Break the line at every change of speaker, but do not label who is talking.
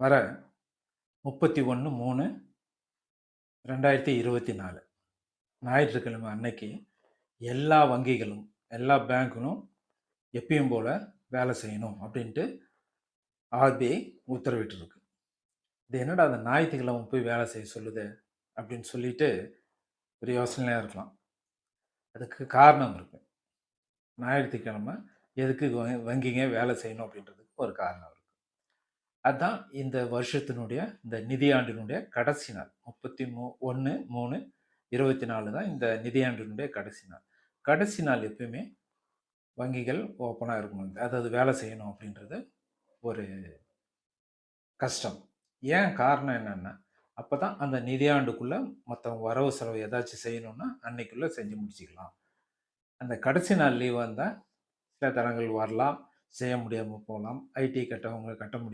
வர முப்பத்தி ஒன்று மூணு ரெண்டாயிரத்தி இருபத்தி நாலு. ஞாயிற்றுக்கிழமை அன்னைக்கு எல்லா வங்கிகளும் எல்லா பேங்க்குகளும் எப்பயும் போல் வேலை செய்யணும் அப்படின்ட்டு ஆர்பிஐ உத்தரவிட்டிருக்கு. இது என்னடா அந்த ஞாயிற்றுக்கிழமை போய் வேலை செய்ய சொல்லுது அப்படின்னு சொல்லிட்டு ஒரு யோசனையாக இருக்கலாம். அதுக்கு காரணம் இருக்குது ஞாயிற்றுக்கிழமை எதுக்கு வ- வங்கிங்க வேலை செய்யணும் அப்படின்றதுக்கு ஒரு காரணம் இருக்குது அதுதான் இந்த வருஷத்தினுடைய இந்த நிதியாண்டினுடைய கடைசி நாள். முப்பத்தி மூ ஒன்று மூணு இருபத்தி நாலு தான் இந்த நிதியாண்டினுடைய கடைசி நாள். கடைசி நாள் எப்பயுமே வங்கிகள் ஓப்பனாக இருக்கணும் அதாவது வேலை செய்யணும் அப்படின்றது ஒரு கஷ்டம். ஏன் காரணம் என்னென்னா அப்போ தான் அந்த நிதியாண்டுக்குள்ளே மற்றவங்க வரவு செலவு ஏதாச்சும் செய்யணும்னா அன்னைக்குள்ளே செஞ்சு முடிச்சுக்கலாம். அந்த கடைசி நாள் லீவ் வந்தால் சில தரங்கள் வரலாம். செய்ய முடியாமல் போகலாம். ஐடி கட்டவங்க கட்ட முடியும்